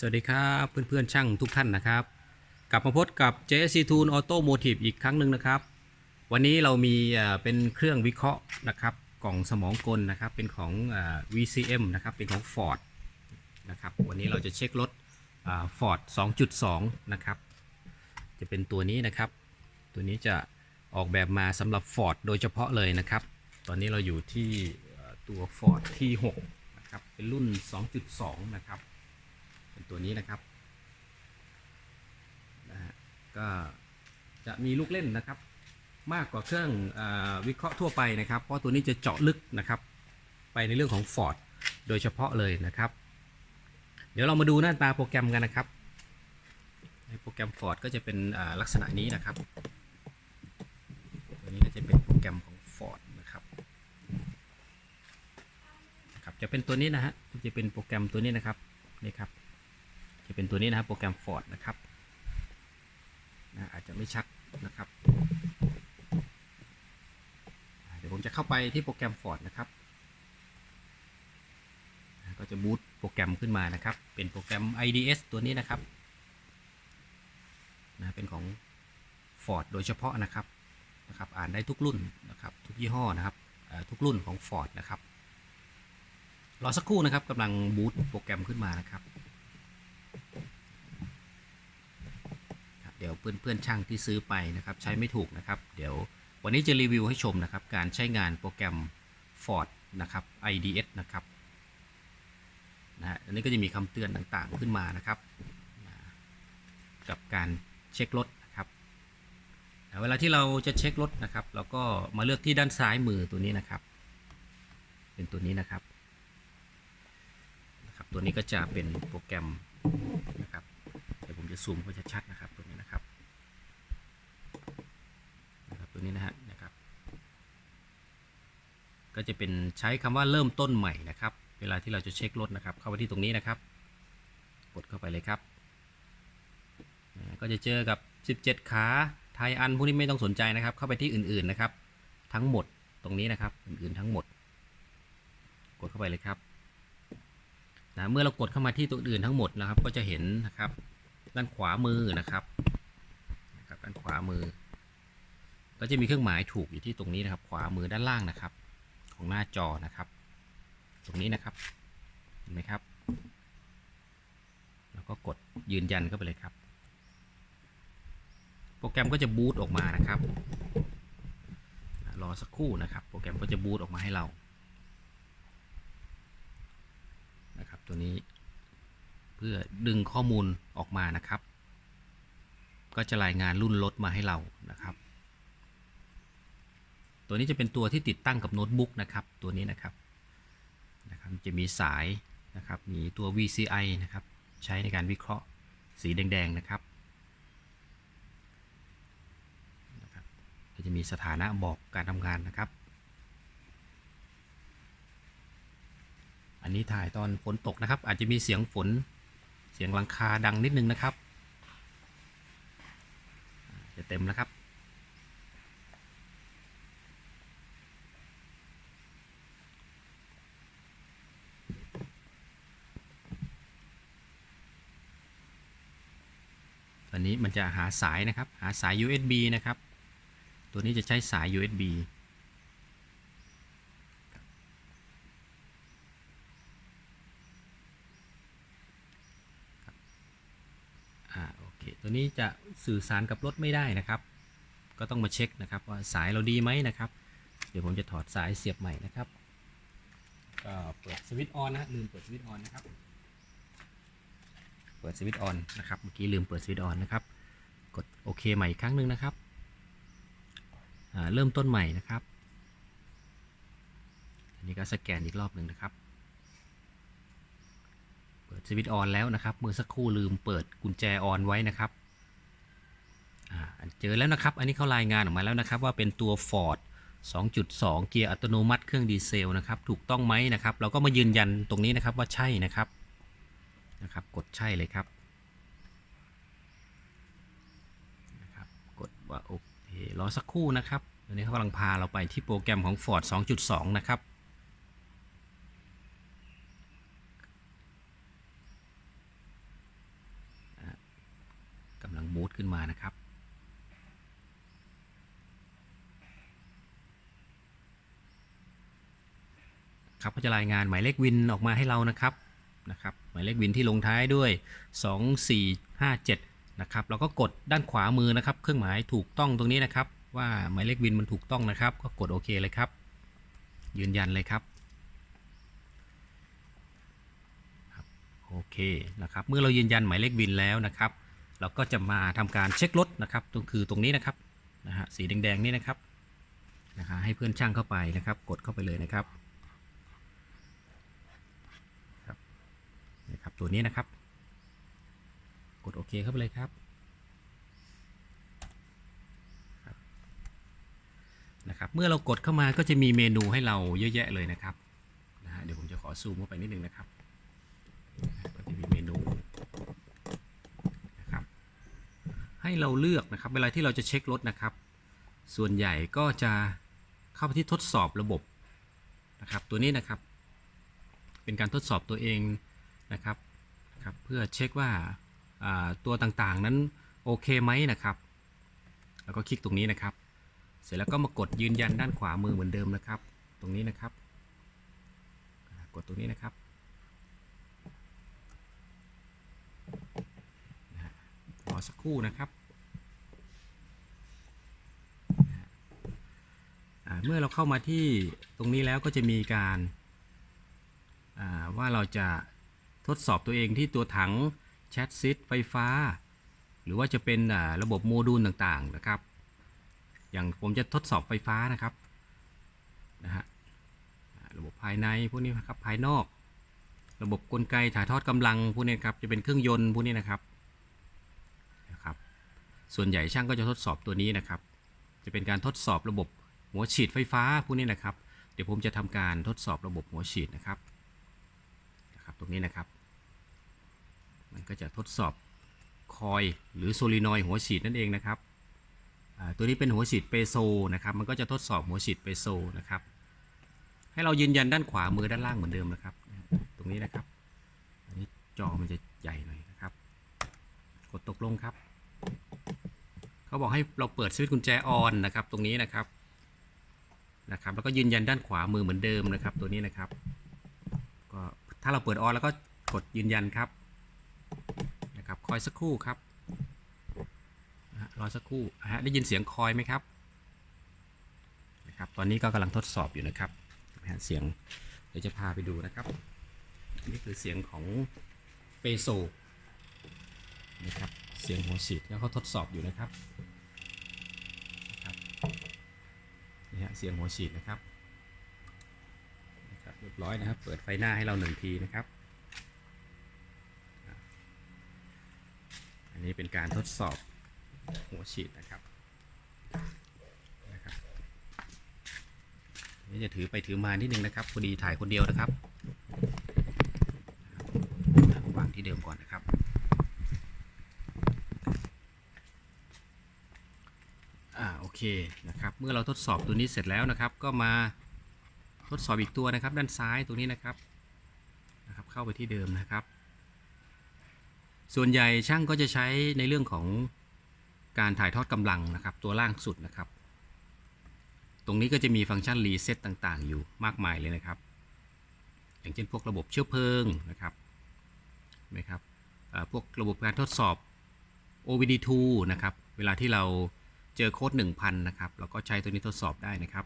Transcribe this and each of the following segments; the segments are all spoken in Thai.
สวัสดีครับเพื่อนๆช่างทุกท่านนะครับ กลับมาพบกับ JSC Tool Automotive อีกครั้งหนึ่งนะครับ วันนี้เรามีเป็นเครื่องวิเคราะห์นะครับกล่องสมองกลนะครับเป็นของเอ่อ VCM นะครับเป็นของ Ford นะครับวันนี้เราจะเช็ครถอ่า Ford 2.2 นะครับ จะเป็นตัวนี้นะครับ ตัวนี้จะออกแบบมาสำหรับ Ford โดยเฉพาะเลยนะครับ ตอนนี้เราอยู่ที่เอ่อตัว Ford T6 นะครับเป็นรุ่น 2.2 นะครับ ตัวนี้นะครับนะฮะก็จะมีลูกเล่นนะครับ มากกว่าเครื่องอวิเคราะห์ทั่วไปนะครับ เพราะตัวนี้จะเจาะลึกนะครับ ไปในเรื่องของ Ford โดยเฉพาะเลยนะครับ เดี๋ยวเรามาดูหน้าตาโปรแกรมกันนะครับ ในโปรแกรม Ford ก็จะเป็นลักษณะนี้นะครับ ตัวนี้ก็จะเป็นโปรแกรมของ Ford นะครับนะครับจะเป็นตัวนี้นะฮะจะเป็นโปรแกรมตัวนี้นะครับนี่ครับ เป็นตัวนี้นะครับโปรแกรม Ford นะครับนะอาจจะไม่ชัดนะครับ เดี๋ยวผมจะเข้าไปที่โปรแกรม Ford นะครับ ก็จะบูตโปรแกรมขึ้นมานะครับ เป็นโปรแกรม IDS ตัวนี้นะครับนะเป็นของ Ford โดยเฉพาะนะครับนะครับอ่านได้ทุกรุ่นนะครับทุกยี่ห้อนะครับทุกรุ่นของ Ford นะครับรอสักครู่นะครับกำลังบูตโปรแกรมขึ้นมานะครับ ครับ เดี๋ยวเพื่อนๆช่างที่ซื้อไปนะครับ ใช้ไม่ถูกนะครับ เดี๋ยววันนี้จะรีวิวให้ชมนะครับ การใช้งานโปรแกรม Ford นะครับ IDS นะครับนะฮะอันนี้ก็จะมีคำเตือนต่างๆขึ้นมานะครับนะกับการเช็ครถนะครับนะเวลาที่เราจะเช็ครถนะครับ เราก็มาเลือกที่ด้านซ้ายมือตัวนี้นะครับ เป็นตัวนี้นะครับนะครับ ตัวนี้ก็จะเป็นโปรแกรมนะครับเดี๋ยวผมจะซูมให้ชัดๆนะครับ ตัวนี้นะฮะนะครับ ก็จะเป็นใช้คำว่าเริ่มต้นใหม่นะครับ เวลาที่เราจะเช็ครถนะครับ เข้าไปที่ตรงนี้นะครับ กดเข้าไปเลยครับก็จะเจอกับ 17 ขาไทยอันพวกนี้ไม่ต้องสนใจนะครับ เข้าไปที่อื่นๆนะครับ ทั้งหมดตรงนี้นะครับ อื่นๆทั้งหมด กดเข้าไปเลยครับนะเมื่อเรากดเข้ามาที่ตัวอื่นทั้งหมดนะครับ ก็จะเห็นนะครับ ด้านขวามือนะครับนะครับด้านขวามือ ก็จะมีเครื่องหมายถูกอยู่ที่ตรงนี้นะครับ ขวามือด้านล่างนะครับ ของหน้าจอนะครับ ตรงนี้นะครับ เห็นไหมครับ แล้วก็กดยืนยันเข้าไปเลยครับ โปรแกรมก็จะบูตออกมานะครับ รอสักครู่นะครับ โปรแกรมก็จะบูตออกมาให้เรา นะครับ ตัวนี้เพื่อดึงข้อมูลออกมานะครับ ก็จะรายงานรุ่นรถมาให้เรานะครับ ตัวนี้จะเป็นตัวที่ติดตั้งกับโน้ตบุ๊กนะครับ ตัวนี้นะครับนะครับ จะมีสายนะครับ มีตัว VCI นะครับ ใช้ในการวิเคราะห์สีแดงๆนะครับนะครับ ก็จะมีสถานะบอกการทำงานนะครับ อันนี้ถ่ายตอนฝนตกนะครับ อาจจะมีเสียงฝน เสียงหลังคาดังนิดนึงนะครับ จะเต็มแล้วครับ ตอนนี้ มันจะหาสายนะครับ หาสาย USB นะครับ ตัวนี้จะใช้สาย USB โอเค ตัวนี้จะสื่อสารกับรถไม่ได้นะครับ ก็ต้องมาเช็คนะครับว่าสายเราดีไหมนะครับ เดี๋ยวผมจะถอดสายเสียบใหม่นะครับ ก็เปิดสวิตช์ออนนะลืมเปิดสวิตช์ออนนะครับ เปิดสวิตช์ออนนะครับเมื่อกี้ลืมเปิดสวิตช์ออนนะครับ กดโอเคใหม่อีกครั้งหนึ่งนะครับเริ่มต้นใหม่นะครับ อันนี้ก็สแกนอีกรอบหนึ่งนะครับ เปิดสวิตช์ออนแล้วนะครับ เมื่อสักครู่ลืมเปิดกุญแจออนไว้นะครับเจอแล้วนะครับ อันนี้เขารายงานออกมาแล้วนะครับ ว่าเป็นตัว Ford 2.2 เกียร์อัตโนมัติเครื่องดีเซลนะครับ ถูกต้องไหมนะครับ เราก็มายืนยันตรงนี้นะครับว่าใช่นะครับ นะครับ กดใช่เลยครับนะครับ กดว่าโอเครอสักครู่นะครับตอนนี้เขากำลังพาเราไปที่โปรแกรมของ Ford 2.2 นะครับกำลังบูตขึ้นมานะครับครับก็จะรายงานหมายเลขวินออกมาให้เรานะครับนะครับ มายเลขวินที่ลงท้ายด้วย 2457 นะครับเราก็กดด้านขวามือนะครับ เครื่องหมายถูกต้องตรงนี้นะครับ ว่าหมายเลขวินมันถูกต้องนะครับ ก็กดโอเคเลยครับ ยืนยันเลยครับโอเคนะครับเมื่อเรายืนยันหมายเลขวินแล้วนะครับ เราก็จะมาทำการเช็ครถนะครับตรงคือตรงนี้นะครับนะฮะสีแดงๆนี่นะครับนะคะให้เพื่อนช่างเข้าไปนะครับ กดเข้าไปเลยนะครับ นะครับตัวนี้นะครับ กดโอเคเข้าไปเลยครับนะครับเมื่อเรากดเข้ามาก็จะมีเมนูให้เราเยอะแยะเลยนะครับนะฮะเดี๋ยวผมจะขอซูมเข้าไปนิดนึงนะครับก็จะมีเมนูนะครับให้เราเลือกนะครับ เวลาที่เราจะเช็ครถนะครับ ส่วนใหญ่ก็จะเข้าไปที่ทดสอบระบบนะครับ ตัวนี้นะครับ เป็นการทดสอบตัวเอง นะครับครับเพื่อเช็คว่าตัวต่างๆนั้นโอเคไหมนะครับ แล้วก็คลิกตรงนี้นะครับ เสร็จแล้วก็มากดยืนยันด้านขวามือเหมือนเดิมนะครับ ตรงนี้นะครับ กดตรงนี้นะครับรอสักครู่นะครับเมื่อเราเข้ามาที่ตรงนี้แล้วก็จะมีการาว่าเราจะ ทดสอบตัวเองที่ตัวถังแชทซิตไฟฟ้า หรือว่าจะเป็นระบบโมดูลต่างๆนะครับ อย่างผมจะทดสอบไฟฟ้านะครับนะฮะระบบภายในพวกนี้นะครับภายนอก ระบบกลไกถ่ายทอดกำลังพวกนี้ครับจะเป็นเครื่องยนต์พวกนี้นะครับนะครับ ส่วนใหญ่ช่างก็จะทดสอบตัวนี้นะครับ จะเป็นการทดสอบระบบหัวฉีดไฟฟ้าพวกนี้นะครับ เดี๋ยวผมจะทำการทดสอบระบบหัวฉีดนะครับนะครับ ตรงนี้นะครับ มันก็จะทดสอบคอยหรือโซลินอยด์หัวฉีดนั่นเองนะครับตัวนี้เป็นหัวฉีดเปโซนะครับ มันก็จะทดสอบหัวฉีดเปโซนะครับ ให้เรายืนยันด้านขวามือด้านล่างเหมือนเดิมนะครับ ตรงนี้นะครับ อันนี้จอมันจะใหญ่หน่อยนะครับ กดตกลงครับ เขาบอกให้เราเปิดสวิตช์กุญแจออนนะครับ ตรงนี้นะครับ นะครับ แล้วก็ยืนยันด้านขวามือเหมือนเดิมนะครับ ตัวนี้นะครับ ก็ถ้าเราเปิดออนแล้วก็กดยืนยันครับ นะครับคอยสักครู่ครับรอสักครู่นะฮะได้ยินเสียงคอยไหมครับนะครับตอนนี้ก็กำลังทดสอบอยู่นะครับเสียงเดี๋ยวจะพาไปดูนะครับ นี่คือเสียงของเปโซนะครับเสียงหัวฉีดแล้วเขาทดสอบอยู่นะครับนะครับนี่ฮะเสียงหัวฉีดนะครับนะครับเรียบร้อยนะครับ เปิดไฟหน้าให้เราหนึ่งทีนะครับอะ อันนี้เป็นการทดสอบหัวฉีดนะครับนะครับนี่จะถือไปถือมานิดนึงนะครับพอดีถ่ายคนเดียวนะครับวางที่เดิมก่อนนะครับอ่าโอเคนะครับ เมื่อเราทดสอบตัวนี้เสร็จแล้วนะครับ ก็มาทดสอบอีกตัวนะครับ ด้านซ้ายตรงนี้นะครับนะครับ เข้าไปที่เดิมนะครับ ส่วนใหญ่ช่างก็จะใช้ในเรื่องของการถ่ายทอดกำลังนะครับ ตัวล่างสุดนะครับ ตรงนี้ก็จะมีฟังก์ชันรีเซ็ตต่างๆ อยู่มากมายเลยนะครับ อย่างเช่นพวกระบบเชื้อเพลิงนะครับนไหมครับพวกระบบการทดสอบ OBD2 นะครับ เวลาที่เราเจอโค้ด1,000 นะครับเราก็ใช้ตัวนี้ทดสอบได้นะครับ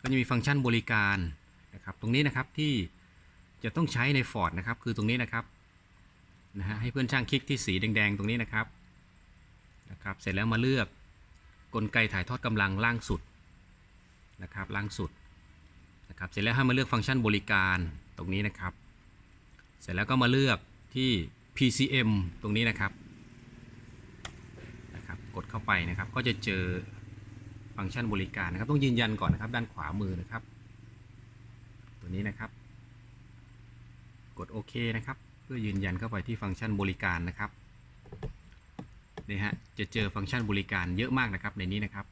ก็จะมีฟังก์ชันบริการนะครับ ตรงนี้นะครับที่จะต้องใช้ใน Ford นะครับ คือตรงนี้นะครับ นะฮะให้เพื่อนช่างคลิกที่สีแดงๆ ตรงนี้นะครับนะครับ เสร็จแล้วมาเลือกกลไกถ่ายทอดกำลังล่างสุดนะครับล่างสุดนะครับเสร็จแล้วให้มาเลือกฟังก์ชันบริการตรงนี้นะครับ เสร็จแล้วก็มาเลือกที่ PCM ตรงนี้นะครับนะครับกดเข้าไปนะครับก็จะเจอฟังก์ชันบริการนะครับ ต้องยืนยันก่อนนะครับด้านขวามือนะครับ ตัวนี้นะครับ กดโอเคนะครับ เพื่อยืนยันเข้าไปที่ฟังก์ชันบริการนะครับนี่ฮะจะเจอฟังก์ชันบริการเยอะมากนะครับในนี้นะครับ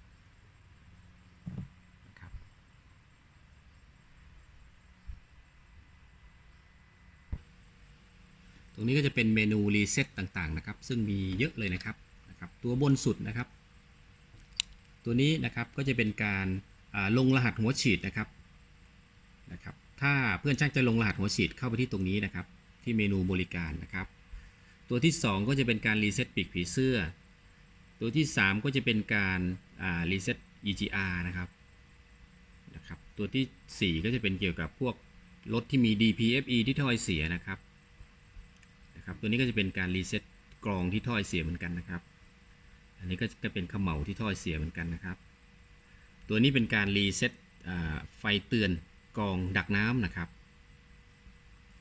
ตรงนี้ก็จะเป็นเมนูรีเซ็ตต่างๆนะครับ ซึ่งมีเยอะเลยนะครับนะครับ ตัวบนสุดนะครับ ตัวนี้นะครับก็จะเป็นการาลงรหัสหัวฉีดนะครับนะครับ ถ้าเพื่อนช่างจะลงรหัสหัวฉีดเข้าไปที่ตรงนี้นะครับ ที่เมนูบริการนะครับ ตัวที่ 2 ก็จะเป็นการรีเซ็ตปีกผีเสื้อ ตัวที่ 3 ก็จะเป็นการรีเซ็ต EGR นะครับนะครับ ตัวทีสี่ 4 ก็จะเป็นเกี่ยวกับพวกรถที่มี DPFE ที่ถ้อยเสียนะครับนะครับตัวนี้ก็จะเป็นการรีเซ็ตกรองที่ถ้อยเสียเหมือนกันนะครับ อันนี้ก็จะเป็นขมเหลาที่ถ้อยเสียเหมือนกันนะครับ ตัวนี้เป็นการรีเซ็ตไฟเตือนกรองดักน้ำนะครับ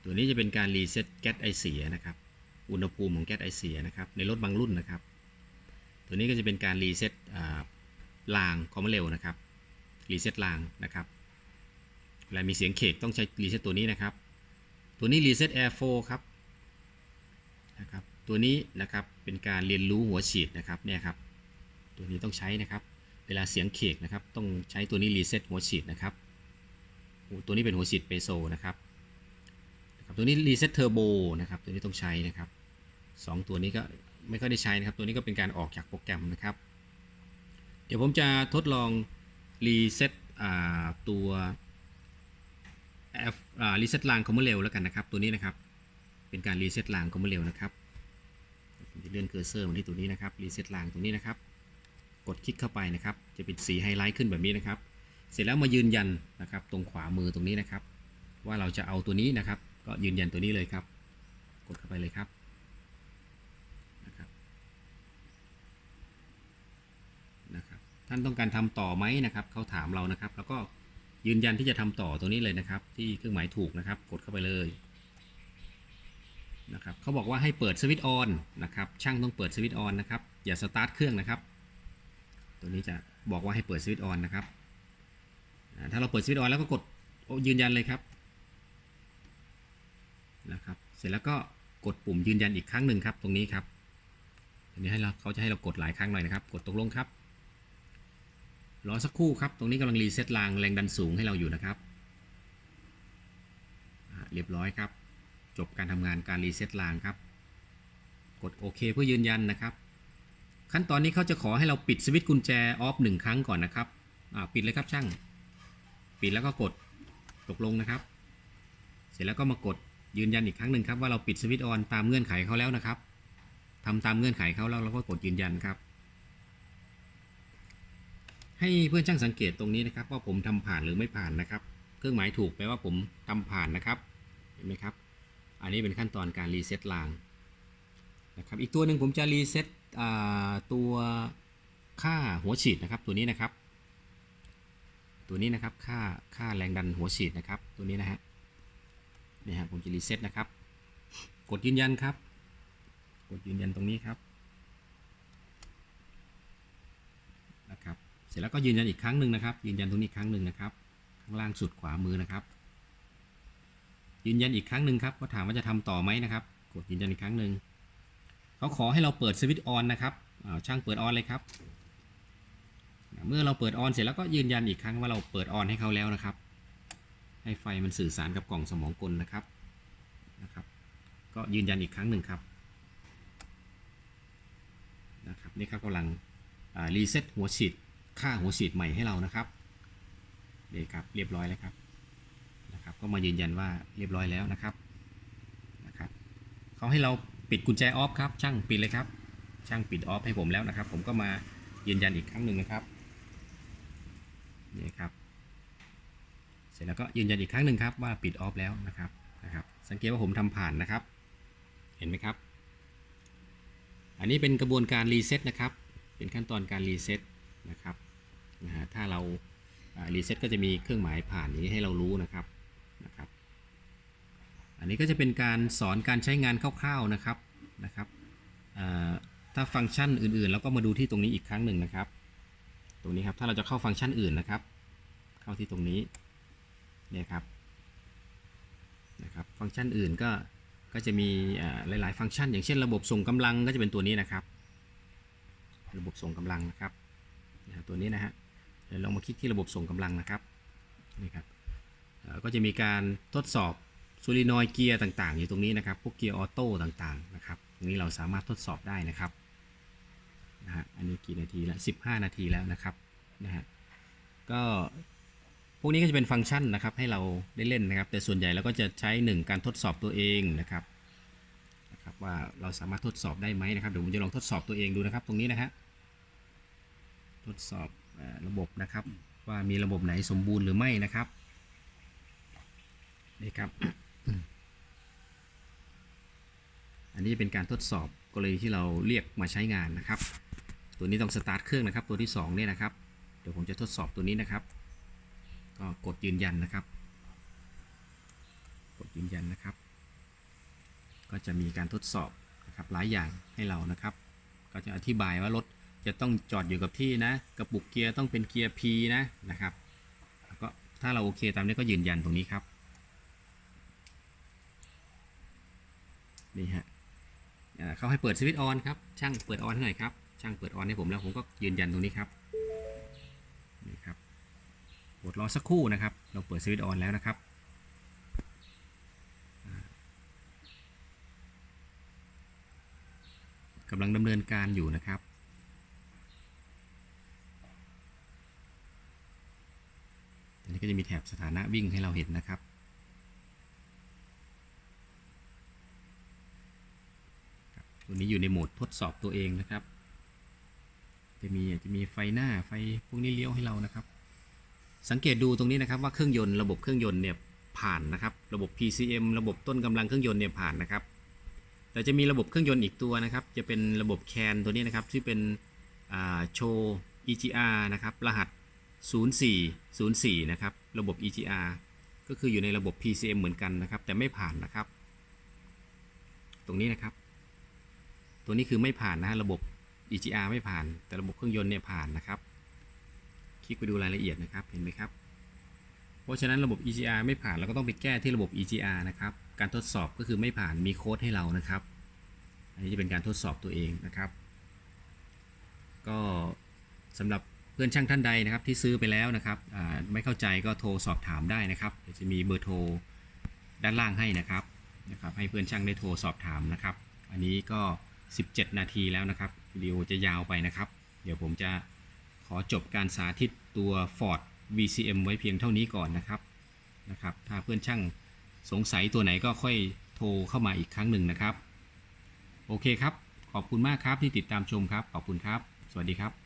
ตัวนี้จะเป็นการรีเซ็ตแก๊สไอเสียนะครับ อุณหภูมิของแก๊สไอเสียนะครับ ในรถบางรุ่นนะครับ ตัวนี้ก็จะเป็นการรีเซ็ตรางความเร็วนะครับ รีเซ็ตรางนะครับเวลามีเสียงเขกต้องใช้รีเซ็ตตัวนี้นะครับ ตัวนี้รีเซ็ตแอร์โฟครับนะครับ ตัวนี้นะครับเป็นการเรียนรู้หัวฉีดนะครับเนี่ยครับ ตัวนี้ต้องใช้นะครับ เวลาเสียงเขกนะครับ ต้องใช้ตัวนี้รีเซ็ตหัวฉีดนะครับโอ้ตัวนี้เป็นหัวฉีดเปโซนะครับ ครับตัวนี้รีเซ็ตเทอร์โบนะครับตัวนี้ต้องใช้นะครับสองตัวนี้ก็ไม่ค่อยได้ใช้นะครับ ตัวนี้ก็เป็นการออกจากโปรแกรมนะครับ เดี๋ยวผมจะทดลองรีเซ็ตตัว F รีเซ็ตรางคอมเมอนเร็วแล้วกันนะครับ ตัวนี้นะครับเป็นการรีเซ็ตรางคอมเมอนเร็วนะครับผมจะเลื่อนเคอร์เซอร์มาที่ตัวนี้นะครับรีเซ็ตรางตรงนี้นะครับ กดคลิกเข้าไปนะครับ จะเป็นสีไฮไลท์ขึ้นแบบนี้นะครับ เสร็จแล้วมายืนยันนะครับ ตรงขวามือตรงนี้นะครับ ว่าเราจะเอาตัวนี้นะครับ ก็ยืนยันตัวนี้เลยครับ กดเข้าไปเลยครับนะครับนะครับ ท่านต้องการทำต่อไหมนะครับเขาถามเรานะครับ แล้วก็ยืนยันที่จะทำต่อตัวนี้เลยนะครับ ที่เครื่องหมายถูกนะครับ กดเข้าไปเลยนะครับเขาบอกว่าให้เปิดสวิตช์ออนนะครับ ช่างต้องเปิดสวิตช์ออนนะครับ อย่าสตาร์ทเครื่องนะครับ ตัวนี้จะบอกว่าให้เปิดสวิตช์ออนนะครับ ถ้าเราเปิดสวิตช์ออนแล้วก็กดยืนยันเลยครับ นะครับ เสร็จแล้วก็กดปุ่มยืนยันอีกครั้งหนึ่งครับ ตรงนี้ครับอันนี้ให้เราเขาจะให้เรากดหลายครั้งหน่อยนะครับ กดตกลงครับ รอสักครู่ครับ ตรงนี้กำลังรีเซ็ตรางแรงดันสูงให้เราอยู่นะครับ เรียบร้อยครับ จบการทำงานการรีเซ็ตรางครับ กดโอเคเพื่อยืนยันนะครับ ขั้นตอนนี้เขาจะขอให้เราปิดสวิตช์กุญแจออฟหนึ่งครั้งก่อนนะครับปิดเลยครับช่าง ปิดแล้วก็กดตกลงนะครับ เสร็จแล้วก็มากด ยืนยันอีกครั้งหนึ่งครับว่าเราปิดสวิตช์ออนตามเงื่อนไขเขาแล้วนะครับทำตามเงื่อนไขเขาแล้วเราก็กดยืนยันครับ ให้เพื่อนช่างสังเกตตรงนี้นะครับ ว่าผมทำผ่านหรือไม่ผ่านนะครับ เครื่องหมายถูกแปลว่าผมทำผ่านนะครับเห็นไหมครับ อันนี้เป็นขั้นตอนการรีเซ็ตรางนะครับ อีกตัวหนึ่งผมจะรีเซ็ตตัวค่าหัวฉีดนะครับ ตัวนี้นะครับ ตัวนี้นะครับค่าค่าแรงดันหัวฉีดนะครับ ตัวนี้นะฮะ นี่ฮะผมจะรีเซ็ตนะครับ กดยืนยันครับ กดยืนยันตรงนี้ครับนะครับ เสร็จแล้วก็ยืนยันอีกครั้งหนึ่งนะครับ ยืนยันตรงนี้ครั้งหนึ่งนะครับ ข้างล่างสุดขวามือนะครับ ยืนยันอีกครั้งหนึ่งครับก็ถามว่าจะทำต่อไหมนะครับ กดยืนยันอีกครั้งหนึ่งเขาขอให้เราเปิดสวิตช์ออนนะครับอาช่างเปิดออนเลยครับ เมื่อเราเปิดออนเสร็จแล้วก็ยืนยันอีกครั้งว่าเราเปิดออนให้เขาแล้วนะครับ ให้ไฟมันสื่อสารกับกล่องสมองกลนะครับนะครับ ก็ยืนยันอีกครั้งหนึ่งครับนะครับนี่ครับกำลังรีเซ็ตหัวฉีดค่าหัวฉีดใหม่ให้เรานะครับนี่ครับเรียบร้อยแล้วครับนะครับ ก็มายืนยันว่าเรียบร้อยแล้วนะครับนะครับเขาให้เราปิดกุญแจออฟครับช่างปิดเลยครับ ช่างปิดออฟให้ผมแล้วนะครับ ผมก็มายืนยันอีกครั้งหนึ่งนะครับนี่ครับ เสร็จแล้วก็ยืนยันอีกครั้งหนึ่งครับว่าปิดออฟแล้วนะครับนะครับสังเกตว่าผมทำผ่านนะครับ เห็นไหมครับ อันนี้เป็นกระบวนการรีเซ็ตนะครับ เป็นขั้นตอนการรีเซ็ตนะครับนะฮะถ้าเรารีเซ็ตก็จะมีเครื่องหมายผ่านอย่างนี้ให้เรารู้นะครับนะครับ อันนี้ก็จะเป็นการสอนการใช้งานคร่าวๆนะครับนะครับถ้าฟังก์ชันอื่นๆเราก็มาดูที่ตรงนี้อีกครั้งหนึ่งนะครับ ตรงนี้ครับถ้าเราจะเข้าฟังก์ชันอื่นนะครับ เข้าที่ตรงนี้ เนี่ยครับนะครับฟังก์ชันอื่นก็ก็จะมีอ่าหลาย ๆ ฟังก์ชัน อย่างเช่นระบบส่งกำลังก็จะเป็นตัวนี้นะครับ ระบบส่งกำลังนะครับตัวนี้นะฮะเดี๋ยวลองมาคลิกที่ระบบส่งกำลังนะครับนี่ครับก็จะมีการทดสอบซูรินอยเกียร์ต่างๆ อยู่ตรงนี้นะครับ พวกเกียร์ออโต้ต่างๆนะครับตรงนี้เราสามารถทดสอบได้นะครับนะฮะอันนี้กี่นาทีแล้ว15 นาทีแล้วนะครับนะฮะก็ พวกนี้ก็จะเป็นฟังก์ชันนะครับให้เราได้เล่นนะครับ แต่ส่วนใหญ่เราก็จะใช้หนึ่งการทดสอบตัวเองนะครับนะครับว่าเราสามารถทดสอบได้ไหมนะครับเดี๋ยวผมจะลองทดสอบตัวเองดูนะครับ ตรงนี้นะฮะทดสอบระบบนะครับ ว่ามีระบบไหนสมบูรณ์หรือไม่นะครับนี่ครับ อันนี้เป็นการทดสอบกรณีที่เราเรียกมาใช้งานนะครับ ตัวนี้ต้องสตาร์ทเครื่องนะครับ ตัวที่2เนี่ยนะครับเดี๋ยวผมจะทดสอบตัวนี้นะครับ ก็กดยืนยันนะครับ กดยืนยันนะครับ ก็จะมีการทดสอบนะครับหลายอย่างให้เรานะครับ ก็จะอธิบายว่ารถจะต้องจอดอยู่กับที่นะ กระปุกเกียร์ต้องเป็นเกียร์ P นะนะครับแล้วก็ถ้าเราโอเคตามนี้ก็ยืนยันตรงนี้ครับนี่ฮะเขาให้เปิดสวิตช์ออนครับช่างเปิดออนให้หน่อยครับช่างเปิดออนให้ผมแล้วผมก็ยืนยันตรงนี้ครับ กดรอสักครู่นะครับ เราเปิดสวิตช์ออนแล้วนะครับ กำลังดำเนินการอยู่นะครับอันนี้ก็จะมีแถบสถานะวิ่งให้เราเห็นนะครับตัวนี้อยู่ในโหมดทดสอบตัวเองนะครับ จะมีจะมีไฟหน้าไฟพวกนี้เลี้ยวให้เรานะครับ สังเกตดูตรงนี้นะครับว่าเครื่องยนต์ระบบเครื่องยนต์เนี่ยผ่านนะครับระบบ PCM ระบบต้นกำลังเครื่องยนต์เนี่ยผ่านนะครับ แต่จะมีระบบเครื่องยนต์อีกตัวนะครับ จะเป็นระบบแคนตัวนี้นะครับที่เป็นโชว์ EGR นะครับรหัส 0404 นะครับระบบ EGR ก็คืออยู่ในระบบ PCM เหมือนกันนะครับ แต่ไม่ผ่านนะครับ ตรงนี้นะครับ ตัวนี้คือไม่ผ่านนะฮะระบบ EGR ไม่ผ่าน แต่ระบบเครื่องยนต์เนี่ยผ่านนะครับ คลิกไปดูรายละเอียดนะครับ เห็นไหมครับ เพราะฉะนั้นระบบ EGR ไม่ผ่านเราก็ต้องไปแก้ที่ระบบ EGR นะครับ การทดสอบก็คือไม่ผ่านมีโค้ดให้เรานะครับ อันนี้จะเป็นการทดสอบตัวเองนะครับ ก็สำหรับเพื่อนช่างท่านใดนะครับที่ซื้อไปแล้วนะครับไม่เข้าใจก็โทรสอบถามได้นะครับเดี๋ยวจะมีเบอร์โทรด้านล่างให้นะครับนะครับ ให้เพื่อนช่างได้โทรสอบถามนะครับ อันนี้ก็ 17 นาทีแล้วนะครับวิดีโอจะยาวไปนะครับ เดี๋ยวผมจะ อจบการสาธิตตัว Ford VCM ไว้เพียงเท่านี้ก่อนนะครับนะครับ ถ้าเพื่อนช่างสงสัยตัวไหนก็ค่อยโทรเข้ามาอีกครั้งหนึ่งนะครับ โอเคครับ ขอบคุณมากครับที่ติดตามชมครับ ขอบคุณครับ สวัสดีครับ